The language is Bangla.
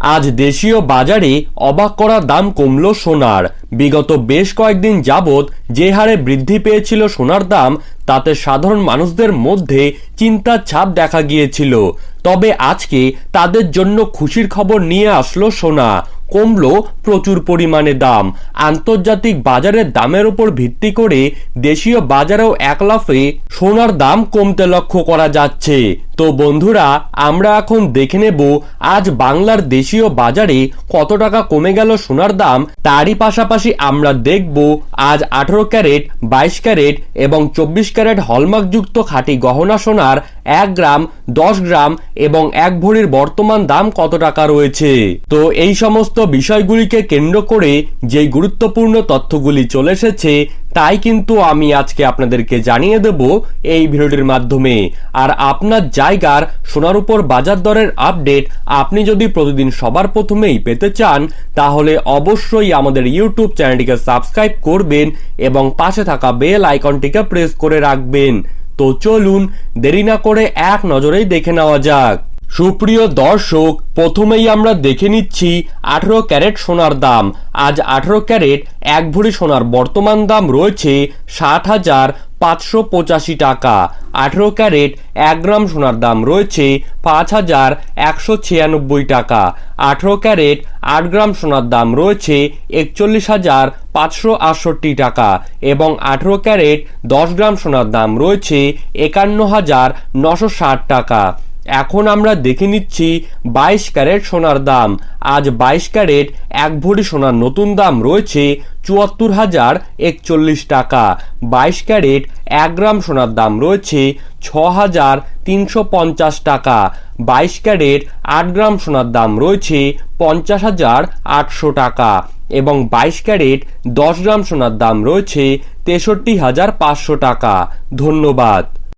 আজ দেশীয় বাজারে অবাক করা দাম কমল সোনার। বিগত বেশ কয়েকদিন যাবৎ যে হারে বৃদ্ধি পেয়েছিল সোনার দাম, তাতে সাধারণ মানুষদের মধ্যে চিন্তার ছাপ দেখা গিয়েছিল। তবে আজকে তাদের জন্য খুশির খবর নিয়ে আসলো সোনা। কমল প্রচুর পরিমাণে দাম। আন্তর্জাতিক বাজারের দামের উপর ভিত্তি করে দেশীয় বাজারেও এক লাফে সোনার দাম কমতে লক্ষ্য করা যাচ্ছে। তো বন্ধুরা, আমরা এখন দেখে নেব আজ বাংলার দেশীয় বাজারে কত টাকা কমে গেল সোনার দাম। তারই পাশাপাশি আমরা দেখব আজ আঠারো ক্যারেট, বাইশ ক্যারেট এবং চব্বিশ ক্যারেট হলমার্কযুক্ত খাঁটি গহনা সোনার এক গ্রাম, দশ গ্রাম এবং এক ভরির বর্তমান দাম কত টাকা রয়েছে। তো এই সমস্ত বিষয়গুলিকে কেন্দ্র করে যেই গুরুত্বপূর্ণ তথ্যগুলি চলে এসেছে তাই কিন্তু আমি আজকে আপনাদেরকে জানিয়ে দেব এই ভিডিওটির মাধ্যমে। আর আপনার জায়গার সোনার উপর বাজার দরের আপডেট আপনি যদি প্রতিদিন সবার প্রথমেই পেতে চান, তাহলে অবশ্যই আমাদের ইউটিউব চ্যানেলটিকে সাবস্ক্রাইব করবেন এবং পাশে থাকা বেল আইকনটিকে প্রেস করে রাখবেন। তো চলুন, দেরি না করে এক নজরেই দেখে নেওয়া যাক। সুপ্রিয় দর্শক, প্রথমেই আমরা দেখে নিচ্ছি আঠেরো ক্যারেট সোনার দাম। আজ আঠেরো ক্যারেট এক ভরি সোনার বর্তমান দাম রয়েছে ষাট হাজার পাঁচশো পঁচাশি টাকা। আঠেরো ক্যারেট এক গ্রাম সোনার দাম রয়েছে পাঁচ হাজার একশো ছিয়ানব্বই টাকা। আঠেরো ক্যারেট আট গ্রাম সোনার দাম রয়েছে একচল্লিশ হাজার পাঁচশো আটষট্টি টাকা এবং আঠেরো ক্যারেট দশ গ্রাম সোনার দাম রয়েছে একান্ন হাজার নশো ষাট টাকা। এখন আমরা দেখে নিচ্ছি বাইশ ক্যারেট সোনার দাম। আজ বাইশ ক্যারেট এক ভরি সোনার নতুন দাম রয়েছে চুয়াত্তর হাজার একচল্লিশ টাকা। বাইশ ক্যারেট এক গ্রাম সোনার দাম রয়েছে ছ হাজার তিনশো পঞ্চাশ টাকা। বাইশ ক্যারেট আট গ্রাম সোনার দাম রয়েছে পঞ্চাশ হাজার আটশো টাকা। এবং বাইশ ক্যারেট দশ গ্রাম সোনার দাম রয়েছে তেষট্টি হাজার পাঁচশো টাকা। ধন্যবাদ।